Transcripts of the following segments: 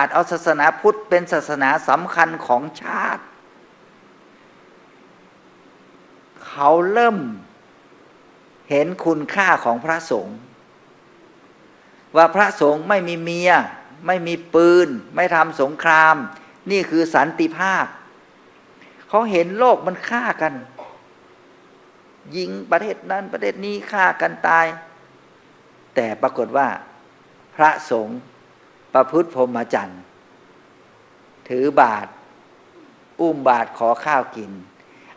าสเอาศาสนาพุทธเป็นศาสนาสำคัญของชาติ เขาเริ่มเห็นคุณค่าของพระสงฆ์ว่าพระสงฆ์ไม่มีเมีย ไม่มีปืน ไม่ทำสงคราม นี่คือสันติภาพ เขาเห็นโลกมันฆ่ากัน ยิงประเทศนั้นประเทศนี้ฆ่ากันตาย แต่ปรากฏว่า พระสงฆ์ ประพฤติพรหมจรรย์ ถือบาทอุ้มบาทขอข้าวกิน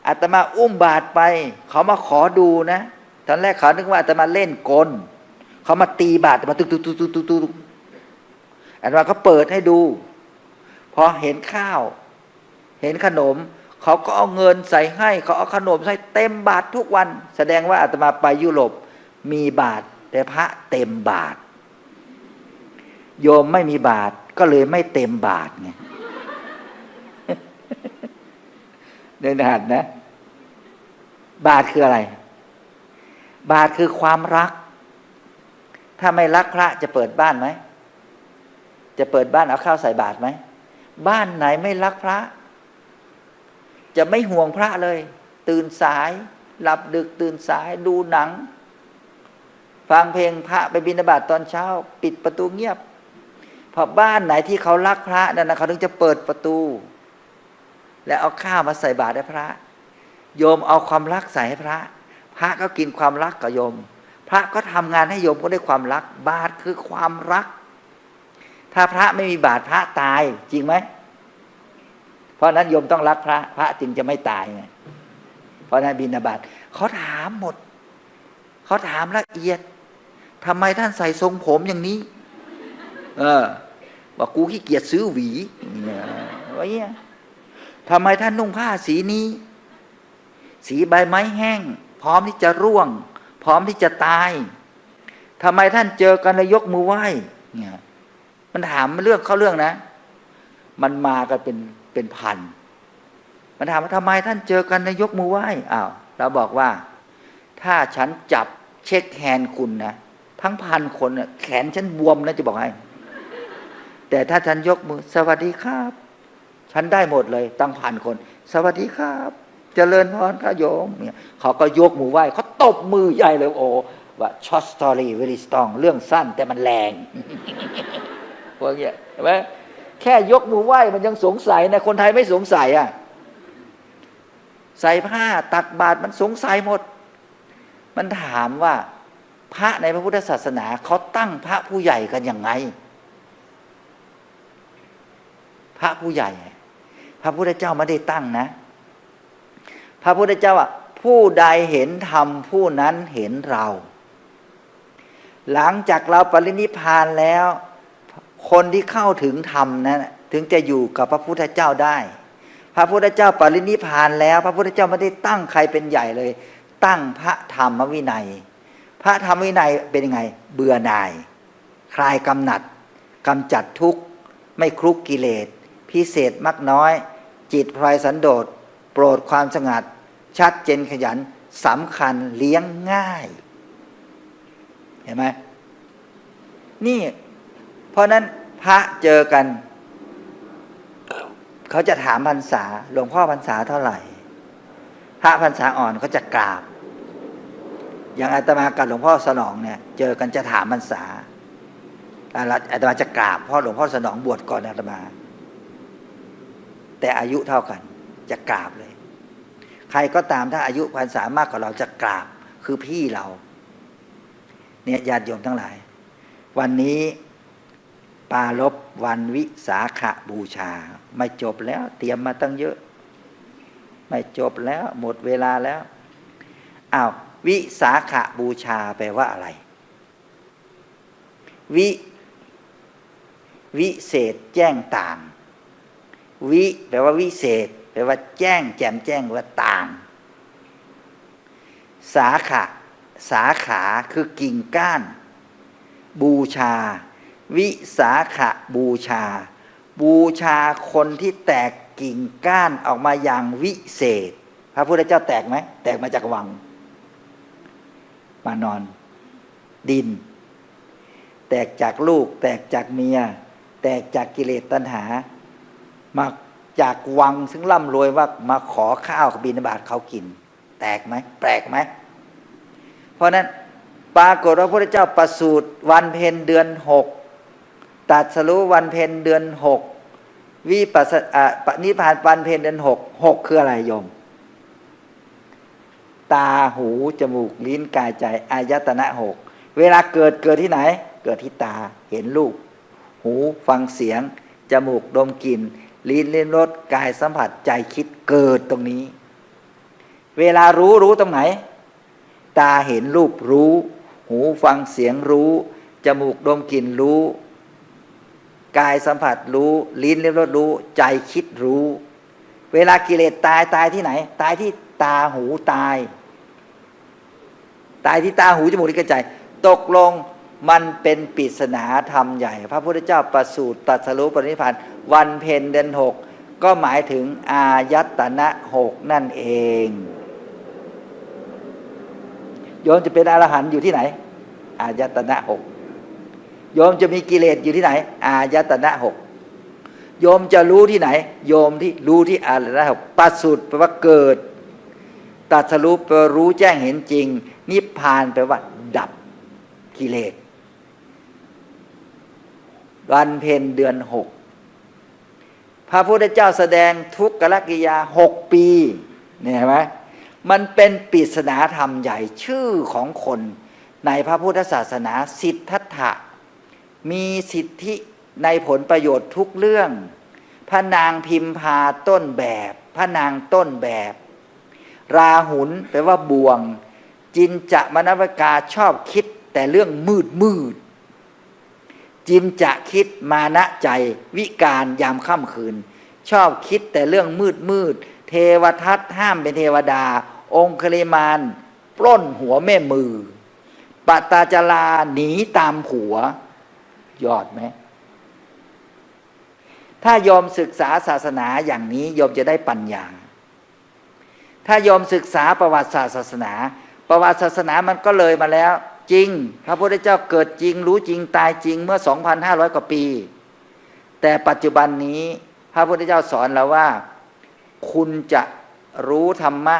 อาตมาอุ้มบาทไป เขามาขอดูนะตอนแรกเขานึกว่าอาตมาเล่นกลเขามาตีบาทมาตุกตุกตุกตุกตุกตุกอาตมาเขาเปิดให้ดู พอเห็นข้าว เห็นขนม เขาก็เอาเงินใส่ให้ เขาเอาขนมใส่เต็มบาททุกวัน แสดงว่าอาตมาไปยุโรปมีบาทแต่พระเต็มบาท โยมไม่มีบาทก็เลยไม่เต็มบาทไงเดินหัดนะ บาทคืออะไร บาทคือความรัก ถ้าไม่รักพระจะเปิดบ้านไหม จะเปิดบ้านเอาข้าวใส่บาทไหม บ้านไหนไม่รักพระ จะไม่ห่วงพระเลย ตื่นสาย หลับดึกตื่นสายดูหนัง ฟังเพลงพระไปบิณฑบาตตอนเช้า ปิดประตูเงียบ พอบ้านไหนที่เขารักพระนั่นนะเขาถึงจะเปิดประตู แล้วเอาข้าวมาใส่บาตรให้พระ โยมเอาความรักใส่ให้พระ พระก็กินความรักกับโยม พระก็ทำงานให้โยมก็ได้ความรัก บาตรคือความรัก ถ้าพระไม่มีบาตรพระตายจริงไหมเพราะนั้นโยมต้องรักพระ พระจึงจะไม่ตายไงเพราะนั้นบินาบาตเขาถามหมด เขาถามละเอียดทำไมท่านใส่ทรงผมอย่างนี้ เออ บอกกูขี้เกียจซื้อหวีเนี่ยว่าเนี่ยทำไมท่านนุ่งผ้าสีนี้ สีใบไม้แห้ง พร้อมที่จะร่วง พร้อมที่จะตายทำไมท่านเจอกันแล้วยกมือไหว้เนี่ยมันถามเรื่องเข้าเรื่องนะ มันมากันเป็นเป็นพัน มันถามว่าทำไมท่านเจอกันแล้วยกมือไหว้อ้าวเราบอกว่า ถ้าฉันจับเช็คแฮนคุณนะทั้งพันคนนะแขนฉันบวมนะจะบอกให้ แต่ถ้าฉันยกมือ สวัสดีครับ ฉันได้หมดเลยตั้งพันคน สวัสดีครับเจริญพรข้าโยมเนี่ยเขาก็ยกมือไหว้เขาตบมือใหญ่เลยโอ้ว่า short story very strong เรื่องสั้นแต่มันแรงพวกเนี้ยเห็นไหมแค่ยกมือไหว้มันยังสงสัยนะคนไทยไม่สงสัยอะใส่ผ้าตักบาตรมันสงสัยหมด มันถามว่า พระในพระพุทธศาสนาเขาตั้งพระผู้ใหญ่กันยังไง พระผู้ใหญ่ พระพุทธเจ้าไม่ได้ตั้งนะ พระพุทธเจ้าอะผู้ใดเห็นธรรมผู้นั้นเห็นเรา หลังจากเราปรินิพานแล้ว คนที่เข้าถึงธรรมนั้นถึงจะอยู่กับพระพุทธเจ้าได้ พระพุทธเจ้าปรินิพพานแล้ว พระพุทธเจ้าไม่ได้ตั้งใครเป็นใหญ่เลย ตั้งพระธรรมวินัย พระธรรมวินัยเป็นยังไง เบื่อหน่าย คลายกำหนัดกำจัดทุกข์ไม่คลุกกิเลส พิเศษมักน้อย จิตพลอยสันโดษ โปรดความสงัด ชัดเจนขยันสำคัญเลี้ยงง่าย เห็นไหมนี่ เพราะนั้นพระเจอกัน เขาจะถามพรรษาหลวงพ่อพรรษาเท่าไหร่ พระพรรษาอ่อนเขาจะกราบ อย่างอาตมากับหลวงพ่อสนองเนี่ย เจอกันจะถามพรรษาอาตมาจะกราบพราะหลวงพ่อสนองบวชก่อนอาตมา แต่อายุเท่ากัน จะกราบเลย ใครก็ตามถ้าอายุพรรษามากกว่าเราจะกราบคือพี่เรา เนี่ยญาติโยมทั้งหลาย วันนี้ปาลบวันวิสาขบูชา ไม่จบแล้ว เตรียมมาตั้งเยอะ ไม่จบแล้ว หมดเวลาแล้วอ้าววิสาขบูชาแปลว่าอะไร วิ วิเศษแจ้งต่าง วิแปลว่าวิเศษ แปลว่าแจ้ง แจ่มแจ้งว่าต่าง สาขะสาขาคือกิ่งก้าน บูชา วิสาขบูชา บูชาคนที่แตกกิ่งก้านออกมาอย่างวิเศษ พระพุทธเจ้าแตกไหม แตกมาจากวัง มานอน ดิน แตกจากลูก แตกจากเมีย แตกจากกิเลสตัณหา มาจากวังซึ่งร่ำรวยว่ามาขอข้าวบิณฑบาตเขากิน แตกไหมแปลกไหม เพราะนั้นปรากฏว่าพระพุทธเจ้าประสูติวันเพ็ญเดือนหกตรัสรู้วันเพ็ญเดือนหกวิปัสสอะนิพพานวันเพ็ญเดือนหกหกคืออะไรโยม ตาหูจมูกลิ้นกายใจอายตนะหกเวลาเกิดเกิดที่ไหน เกิดที่ตาเห็นรูป หูฟังเสียง จมูกดมกลิ่น ลิ้นเล่นรสกายสัมผัสใจคิดเกิดตรงนี้ เวลารู้รู้ตรงไหน ตาเห็นรูปรู้ หูฟังเสียงรู้ จมูกดมกลิ่นรู้ กายสัมผัสรู้ ลิ้นเล่นรสรู้ ใจคิดรู้ เวลากิเลสตายตายที่ไหน ตายที่ตาหูตาย ตายที่ตาหูจมูกลิ้นกายใจ ตกลงมันเป็นปริศนาธรรมใหญ่ พระพุทธเจ้าประสูติตรัสรู้ปรินิพพาน วันเพ็ญเดือนหกก็หมายถึงอายตนะหกนั่นเอง โยมจะเป็นอรหันต์อยู่ที่ไหน อายตนะหกโยมจะมีกิเลสอยู่ที่ไหน อายตนะหกโยมจะรู้ที่ไหน โยมที่รู้ที่อายตนะหกประสูติแปลว่าเกิดตรัสรู้แปลว่ารู้แจ้งเห็นจริง นิพพานแปลว่า ดับกิเลสวันเพ็ญเดือนหก พระพุทธเจ้าแสดงทุกขลกิยาหกปีเนี่ยเห็นไหมมันเป็นปริศนาธรรมใหญ่ชื่อของคนในพระพุทธศาสนาสิทธัตถะ มีสิทธิในผลประโยชน์ทุกเรื่อง พระนางพิมพาต้นแบบ พระนางต้นแบบ ราหุลแปลว่าบ่วง จินจะมนวกาชอบคิดแต่เรื่องมืดมืด จินจะคิดมานะใจวิการยามค่ำคืน ชอบคิดแต่เรื่องมืดมืด เทวทัตห้ามเป็นเทวดา องค์คลิมานปล้นหัวแม่มือปตาจลาหนีตามผัวยอดไหมถ้ายอมศึกษาศาสนาอย่างนี้ยอมจะได้ปัญญา ถ้ายอมศึกษาประวัติศาสตร์ศาสนา ประวัติศาสนามันก็เลยมาแล้ว จริง พระพุทธเจ้าเกิดจริง รู้จริงตายจริงเมื่อ 2,500 กว่าปี แต่ปัจจุบันนี้พระพุทธเจ้าสอนเราว่า คุณจะรู้ธรรมะ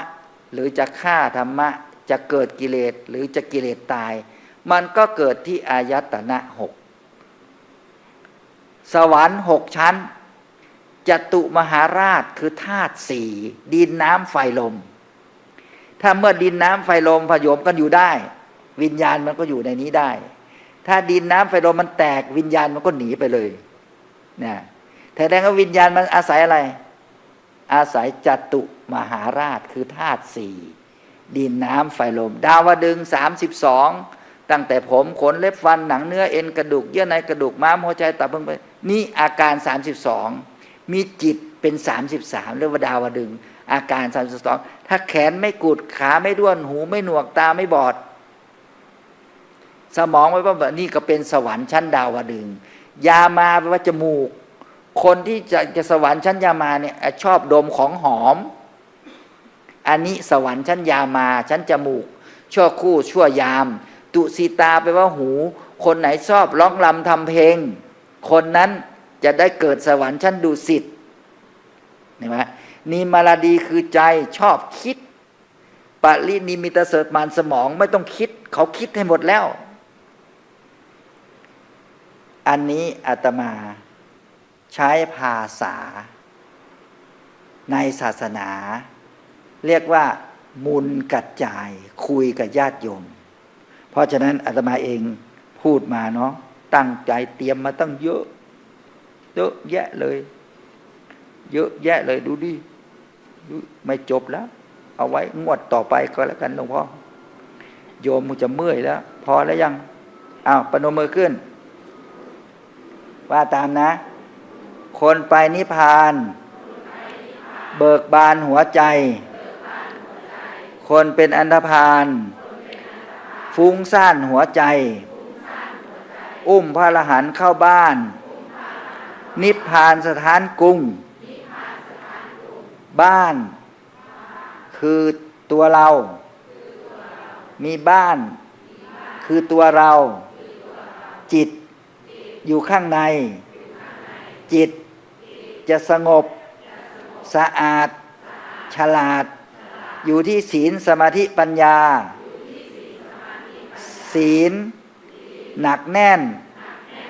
หรือจะฆ่าธรรมะ จะเกิดกิเลสหรือจะกิเลสตาย มันก็เกิดที่อายตนะหกสวรรค์หกชั้นจตุมหาราชคือธาตุสี่ดินน้ำไฟลม ถ้าเมื่อดินน้ำไฟลมผยมกันอยู่ได้ วิญญาณมันก็อยู่ในนี้ได้ ถ้าดินน้ำไฟลมมันแตกวิญญาณมันก็หนีไปเลยนะแต่แสดงว่าวิญญาณมันอาศัยอะไร อาศัยจตุมหาราชคือธาตุสี่ดินน้ำไฟลม ดาวดึงสามสิบสองตั้งแต่ผมขนเล็บฟันหนังเนื้อเอ็นกระดูกเยื่อในกระดูกม้ามหัวใจตับเพิ่งไปนี่อาการสามสิบสองมีจิตเป็นสามสิบสามเรียกว่าดาวดึง อาการสามสิบสองถ้าแขนไม่กุดขาไม่ด้วนหูไม่หนวกตาไม่บอด สมองไว้ว่าแบบนี่ก็เป็นสวรรค์ชั้นดาวดึง ยามาแปลว่าจมูก คนที่จะจะสวรรค์ชั้นยามาเนี่ยชอบดมของหอม อันนี้สวรรค์ชั้นยามาชั้นจมูก ชั่วคู่ชั่วยาม ตุสีตาไปลว่าหู คนไหนชอบร้องลำทำเพลง คนนั้นจะได้เกิดสวรรค์ชั้นดุสิตเห็นไหมนิมาลาดีคือใจชอบคิดปรินิมิตเสดมานสมองไม่ต้องคิด เขาคิดให้หมดแล้ว อันนี้อาตมาใช้ภาษา ในศาสนา เรียกว่า มุนกัดจายคุยกับญาติโยม เพราะฉะนั้นอาตมาเองพูดมาเนาะตั้งใจเตรียมมาตั้งเยอะ เยอะแยะเลย เยอะแยะเลยดูดิไม่จบแล้ว เอาไว้งวดต่อไปก็แล้วกันหลวงพ่อโยมมันจะเมื่อยแล้ว พอแล้วยังอ้าวปนมือขึ้น ว่าตามนะ คนไปนิพพาน เบิกบานหัวใจ คนเป็นอันธพาลฟุ้งซ่านหัวใจ อุ้มพระรหันเข้าบ้าน นิพพานสถานกรุงบ้าน คือตัวเรา มีบ้าน คือตัวเรา จิต อยู่ข้างใน จิตจะสงบ สะอาด ฉลาด อยู่ที่ศีลสมาธิปัญญา ศีล หนักแน่น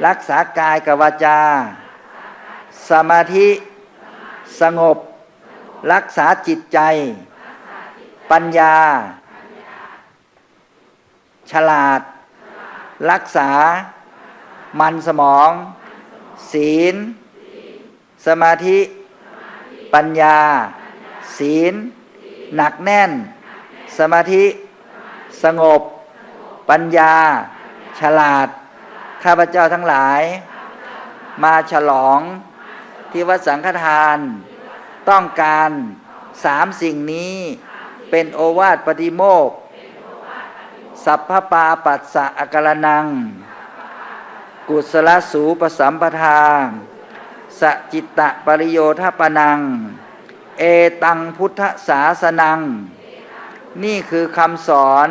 รักษากายกับวาจา สมาธิสงบ รักษาจิตใจ ปัญญา ฉลาด รักษา มันสมอง ศีล สมาธิ ปัญญา ศีล หนักแน่น สมาธิ สงบ ปัญญา ฉลาด ข้าพเจ้าทั้งหลาย มาฉลองที่วัดสังฆทาน ต้องการสามสิ่งนี้เป็นโอวาทปฏิโมกสัพพปาปัสสะอกรนัง กุศลสูปสัมปทาสจิตตะปริโยทปนัง เอตังพุทธศาสนัง นี่คือคำสอน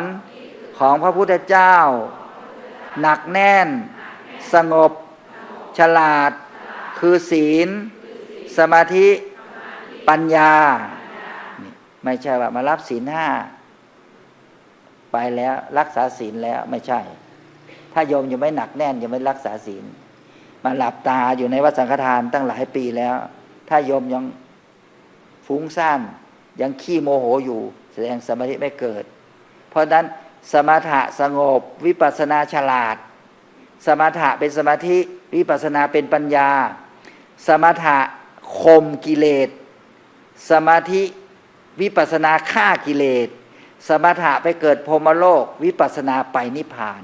ของพระพุทธเจ้า หนักแน่น สงบ ฉลาด คือศีล สมาธิปัญญา ไม่ใช่ว่ามารับศีลห้า ไปแล้วรักษาศีลแล้วไม่ใช่ ถ้าโยมยังไม่หนักแน่นยังไม่รักษาศีลมาหลับตาอยู่ในวัดสังฆทานตั้งหลายปีแล้ว ถ้าโยมยังฟุ้งซ่านยังขี้โมโหอยู่ แสดงสมาธิไม่เกิด เพราะฉะนั้นสมถะสงบวิปัสนาฉลาด สมถะเป็นสมาธิวิปัสนาเป็นปัญญา สมถะข่มกิเลส สมาธิวิปัสนาฆ่ากิเลส สมถะไปเกิดพรมโลก วิปัสนาไปนิพพาน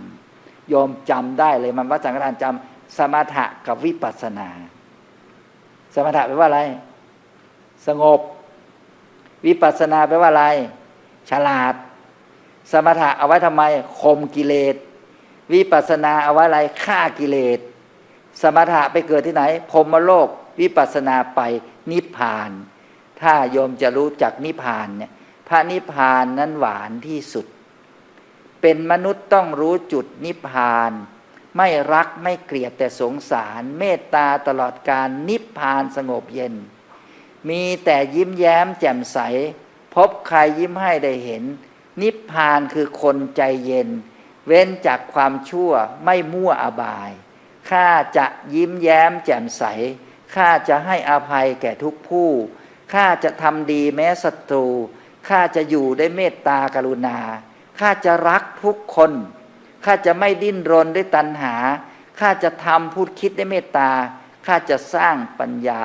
โยมจำได้เลยมันวัดสังฆทานจำสมถะกับวิปัสสนา สมถะแปลว่าอะไร สงบ วิปัสสนาแปลว่าอะไร ฉลาด สมถะเอาไว้ทำไมข่มกิเลส วิปัสสนาเอาไว้อะไรฆ่ากิเลส สมถะไปเกิดที่ไหนพรมโลก วิปัสสนาไปนิพพาน ถ้าโยมจะรู้จักนิพพานเนี่ยพระนิพพานนั้นหวานที่สุด เป็นมนุษย์ต้องรู้จุดนิพพาน ไม่รักไม่เกลียดแต่สงสาร เมตตาตลอดการนิพพานสงบเย็น มีแต่ยิ้มแย้มแจ่มใส พบใครยิ้มให้ได้เห็น นิพพานคือคนใจเย็น เว้นจากความชั่วไม่มั่วอบายข้าจะยิ้มแย้มแจ่มใสข้าจะให้อภัยแก่ทุกผู้ข้าจะทำดีแม้ศัตรูข้าจะอยู่ได้เมตตากรุณา ข้าจะรักทุกคนข้าจะไม่ดิ้นรนด้วยตัณหาข้าจะทำพูดคิดด้วยเมตตาข้าจะสร้างปัญญา